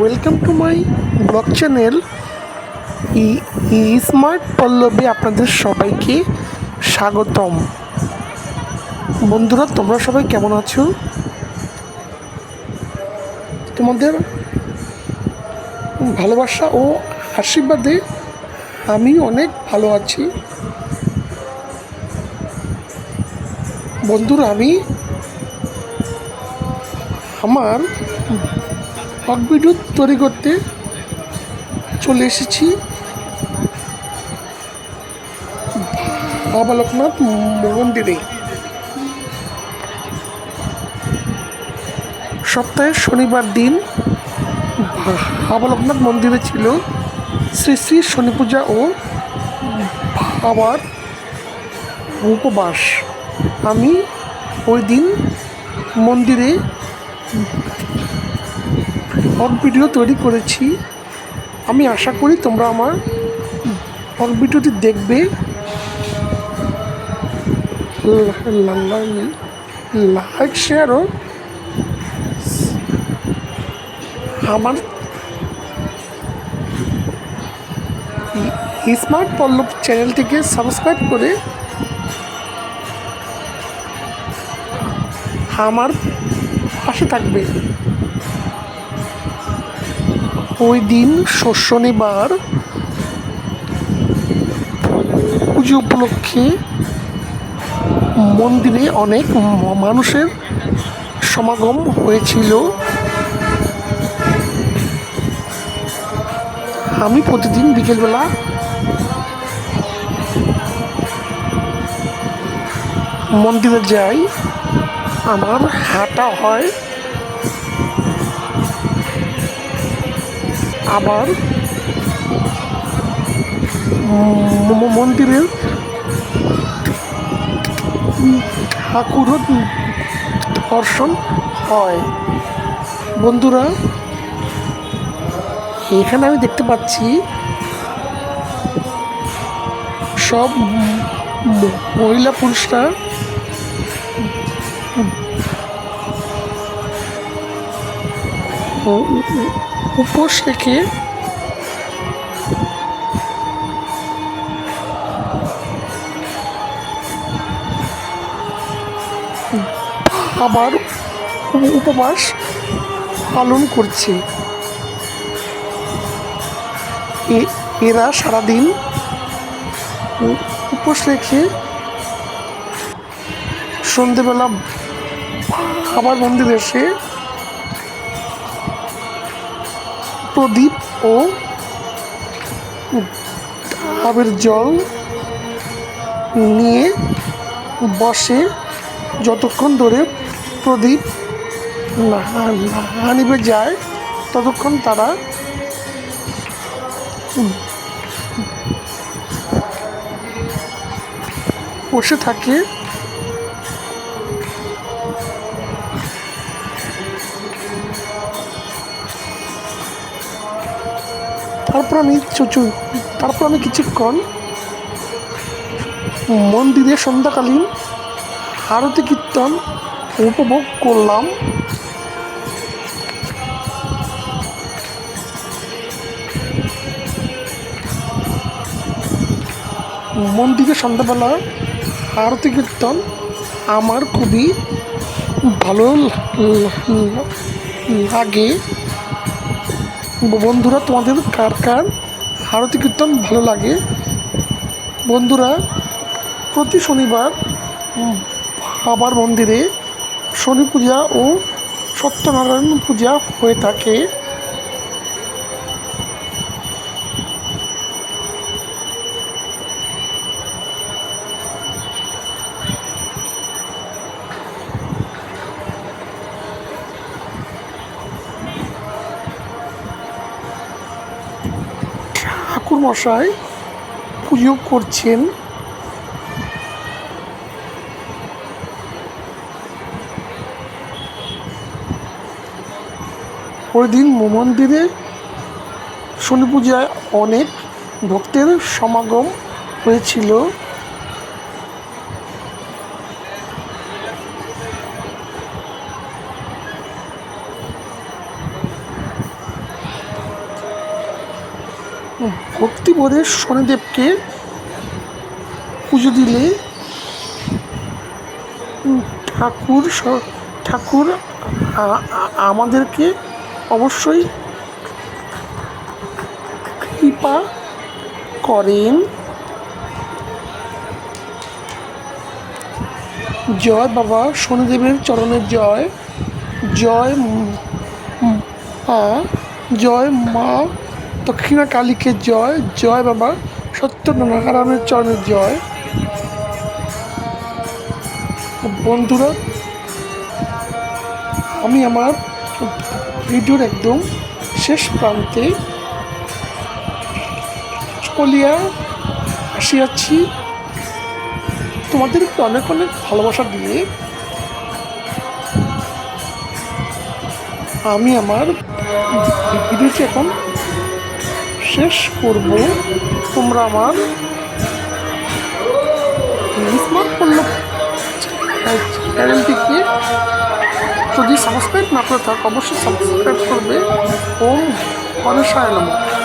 Welcome to my blog channel E smart পল্লবে আপনাদের সবাইকে স্বাগতম। বন্ধুরা, তোমরা সবাই কেমন আছো? তোমাদের ভালোবাসা ও আশীর্বাদে আমি অনেক ভালো আছি। বন্ধুরা, আমি আমার ভিডিও তৈরি করতে চলে এসেছি। বাবা লোকনাথ মন্দিরে। সপ্তাহের শনিবার দিন বাবা লোকনাথ মন্দিরে ছিল শ্রী শ্রী শনি পূজা ও বাবার উপবাস। আমি ওই দিন মন্দিরে ব্লগ ভিডিও তৈরি করেছি। আমি আশা করি তোমরা আমার ব্লগ ভিডিওটি দেখবে। লাইক, শেয়ার ও আমার স্মার্ট পল্লব চ্যানেলটিকে সাবস্ক্রাইব করে আমার পাশে থাকবে। ওই দিন শনিবার পুজো উপলক্ষে মন্দিরে অনেক মানুষের সমাগম হয়েছিল। আমি প্রতিদিন বিকেলবেলা মন্দিরে যাই। আমার হাঁটা হয়। আবার মন্দিরের ঠাকুরও দর্শন হয়। বন্ধুরা, এখানে আমি দেখতে পাচ্ছি সব মহিলা পুরুষরা উপোস রেখে আবার উপবাস পালন করছে এরা সারাদিন উপোস রেখে সন্ধেবেলা মন্দিরে এসে প্রদীপ ও ডাবের জল নিয়ে বসে যতক্ষণ ধরে প্রদীপ না যায়, ততক্ষণ তারা বসে থাকে। তারপর আমি চুচু, তারপর আমি কিছুক্ষণ মন্দিরে সন্ধ্যাকালীন আরতি কীর্তন উপভোগ করলাম। মন্দিরে সন্ধ্যাবেলা আরতি কীর্তন আমার খুবই ভালো লাগে। বন্ধুরা, তোমাদের কার কার আরতি কীর্তন ভালো লাগে? বন্ধুরা, প্রতি শনিবার বাবার মন্দিরে শনি পূজা ও সত্যনারায়ণ পূজা হয়ে থাকে। ঠাকুর মশাই পুজো করছেন। ওই দিন মন্দিরে শনি পূজায় অনেক ভক্তের সমাগম হয়েছিল। ভক্তিভরে শনিদেবকে পুজো দিলে ঠাকুর ঠাকুর আমাদেরকে অবশ্যই কৃপা করেন। জয় বাবা, শনিদেবের চরণের জয়। জয় মা জয় মা দক্ষিণা কালীকে জয় জয় বাবা সত্য সত্যনারায়ণের চরণের জয়। বন্ধুরা, আমি আমার ভিডিওর একদম শেষ প্রান্তে চলিয়া আসিয়াছি। তোমাদেরকে অনেক অনেক ভালোবাসা দিয়ে আমি আমার ভিডিওটি এখন শেষ করব তোমরা আমার চ্যানেলটিকে যদি সাবস্ক্রাইব না করে থাকো, অবশ্যই সাবস্ক্রাইব করবে। ওম গণেশায় নমঃ।